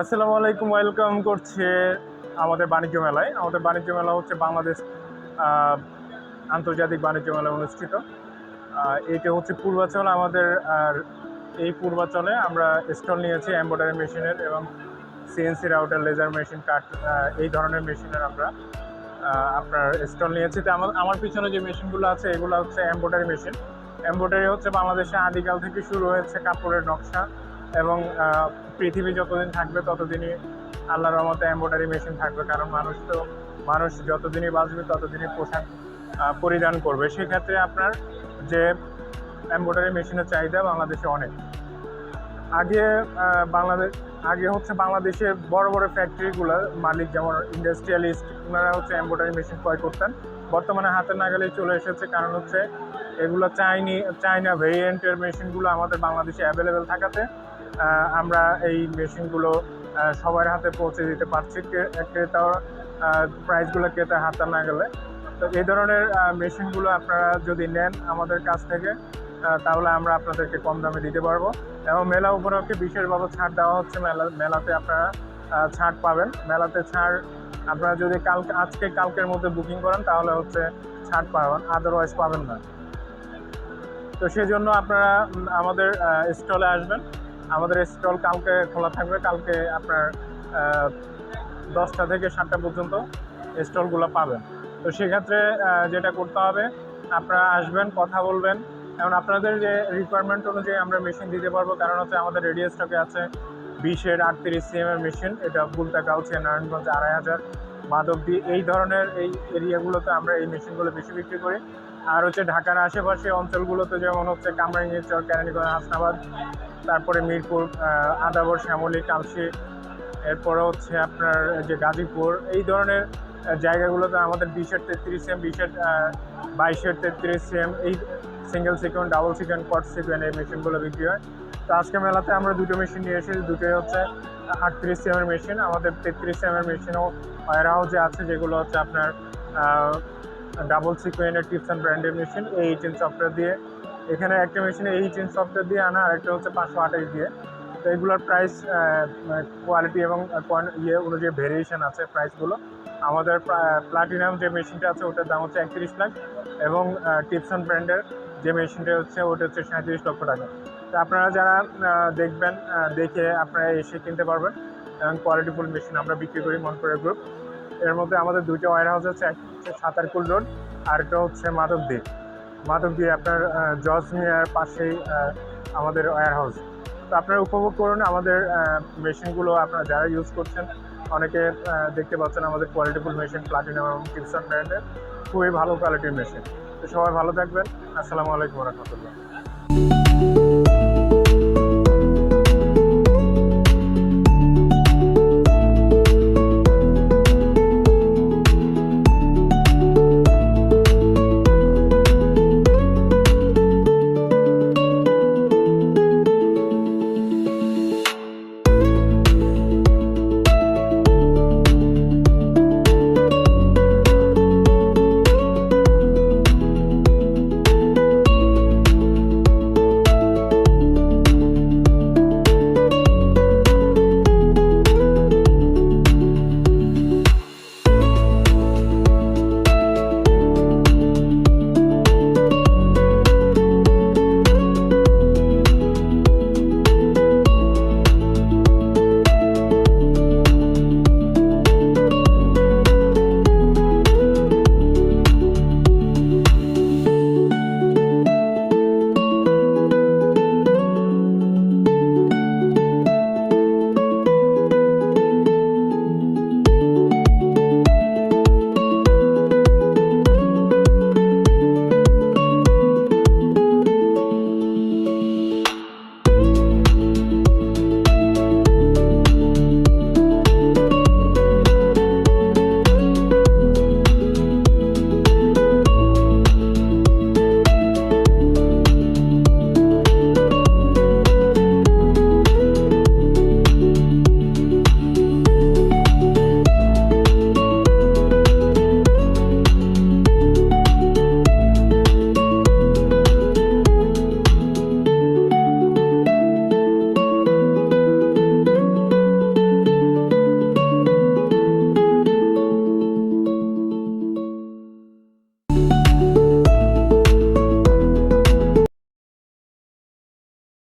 আসসালামু আলাইকুম, ওয়েলকাম করছে আমাদের বাণিজ্য মেলায়। আমাদের বাণিজ্য মেলা হচ্ছে বাংলাদেশ আন্তর্জাতিক বাণিজ্য মেলা অনুষ্ঠিত। এইটা হচ্ছে পূর্বাচল আমাদের, আর এই পূর্বাচলে আমরা স্টল নিয়েছি এম্ব্রয়ডারি মেশিনের এবং CNC router, laser machine cut এই ধরনের মেশিনের আমরা আপনার স্টল নিয়েছি। তো আমার আমার পিছনে যে মেশিনগুলো আছে, এগুলো হচ্ছে এম্ব্রয়ডারি মেশিন। এম্ব্রয়ডারি হচ্ছে বাংলাদেশে আদিকাল থেকে শুরু হয়েছে কাপড়ের নকশা। এবং পৃথিবী যতদিন থাকবে ততদিনই আল্লাহর রহমতে এম্ব্রয়ডারি মেশিন থাকবে, কারণ মানুষ তো, মানুষ যতদিনই বাঁচবে ততদিনই পোশাক পরিধান করবে। সেক্ষেত্রে আপনার যে এম্ব্রয়ডারি মেশিনের চাহিদা বাংলাদেশে অনেক। আগে বাংলাদেশ, আগে হচ্ছে বাংলাদেশে বড় বড় ফ্যাক্টরিগুলো মালিক যেমন ইন্ডাস্ট্রিয়ালিস্ট ওনারা হচ্ছে এম্ব্রয়ডারি মেশিন ক্রয় করতেন। বর্তমানে হাতের নাগালেই চলে এসেছে, কারণ হচ্ছে এগুলো চাইনি, চাইনা ভেরিয়েন্টের মেশিনগুলো আমাদের বাংলাদেশে অ্যাভেলেবেল থাকাতে। আমরা এই মেশিনগুলো সবার হাতে পৌঁছে দিতে পারছি। ক্রে- ক্রেতা প্রাইসগুলো ক্রেতা হাতে না গেলে। তো এই ধরনের মেশিনগুলো আপনারা যদি নেন আমাদের কাছ থেকে তাহলে আমরা আপনাদেরকে কম দামে দিতে পারব। এবং মেলা উপলক্ষে বিশেষভাবে ছাড় দেওয়া হচ্ছে মেলা, মেলাতে আপনারা ছাড় পাবেন। মেলাতে ছাড় আপনারা যদি কাল আজকে, কালকের মধ্যে বুকিং করেন, তাহলে হচ্ছে ছাড় পাবেন আদারওয়াইজ পাবেন না। তো সেই জন্য আপনারা আমাদের স্টলে আসবেন। আমাদের স্টল কালকে খোলা থাকবে, কালকে আপনার দশটা থেকে সাতটা পর্যন্ত স্টলগুলো পাবেন। তো সেক্ষেত্রে যেটা করতে হবে, আপনারা আসবেন, কথা বলবেন। এবং আপনাদের যে রিকোয়ারমেন্ট অনুযায়ী আমরা মেশিন দিতে পারব, কারণ হচ্ছে আমাদের রেডিও স্টকে আছে বিশের আটত্রিশ সিএম এর মেশিন এটা বুলতা কাউছে নারায়ণগঞ্জ, আড়াই হাজার। মাধবদী, এই ধরনের এই এরিয়াগুলোতে আমরা এই মেশিনগুলো বেশি বিক্রি করি। আর হচ্ছে ঢাকার আশেপাশে অঞ্চলগুলোতে যেমন হচ্ছে কামরাঙ্গীর চর, কেরানীগঞ্জ, হাসনাবাদ তারপরে মিরপুর আদাবর, শ্যামলী, কালশি, এরপরে হচ্ছে আপনার যে গাজীপুর, এই ধরনের জায়গাগুলোতে আমাদের বিশের তেত্রিশ সিএম বিশের বাইশের তেত্রিশ সিএম এই single sequin double sequin cord sequin এই মেশিনগুলো বিক্রি হয়। তো আজকে মেলাতে আমরা দুটো মেশিন নিয়ে এসেছি, দুটোই হচ্ছে আটত্রিশ সিএম মেশিন আমাদের তেত্রিশ সিএম এর মেশিনও ওয়ার হাউসে আছে, যেগুলো হচ্ছে আপনার ডাবল সিকোয়েন্টের টিপস অ্যান্ড ব্র্যান্ডের মেশিন এই ইঞ্চ সফটওয়্যার দিয়ে এখানে একটা মেশিনে এইট ইঞ্চ সফটওয়্যার দিয়ে আনা আর একটা হচ্ছে পাঁচশো আঠাশ দিয়ে। তো এগুলোর প্রাইস কোয়ালিটি এবং ইয়ে অনুযায়ী ভেরিয়েশন আছে প্রাইসগুলো আমাদের প্লাটিনাম যে মেশিনটা আছে, ওটার দাম হচ্ছে একত্রিশ লাখ এবং টিপসন ব্র্যান্ডের যে মেশিনটা হচ্ছে, ওটা হচ্ছে সাঁত্রিশ লক্ষ টাকা। তো আপনারা যারা দেখবেন দেখে আপনারা এসে কিনতে পারবেন এবং কোয়ালিটিফুল মেশিন আমরা বিক্রি করি মনপুরের গ্রুপ এর মধ্যে আমাদের দুইটা ওয়ার হাউস আছে একটা হচ্ছে সাঁতারকুল রোড আর একটা হচ্ছে মাধবদী মাধবদী আপনার আহ, জজ মিয়ার পাশেই আমাদের ওয়ার হাউস তো আপনারা উপভোগ করুন আমাদের মেশিনগুলো আপনারা যারা ইউজ করছেন অনেকে দেখতে পাচ্ছেন আমাদের কোয়ালিটিফুল মেশিন প্লাটিনাম এবং টিপসন ব্র্যান্ডের খুবই ভালো কোয়ালিটির মেশিন তো সবাই ভালো থাকবেন। আসসালামু আলাইকুম রহমতুল্লাহ।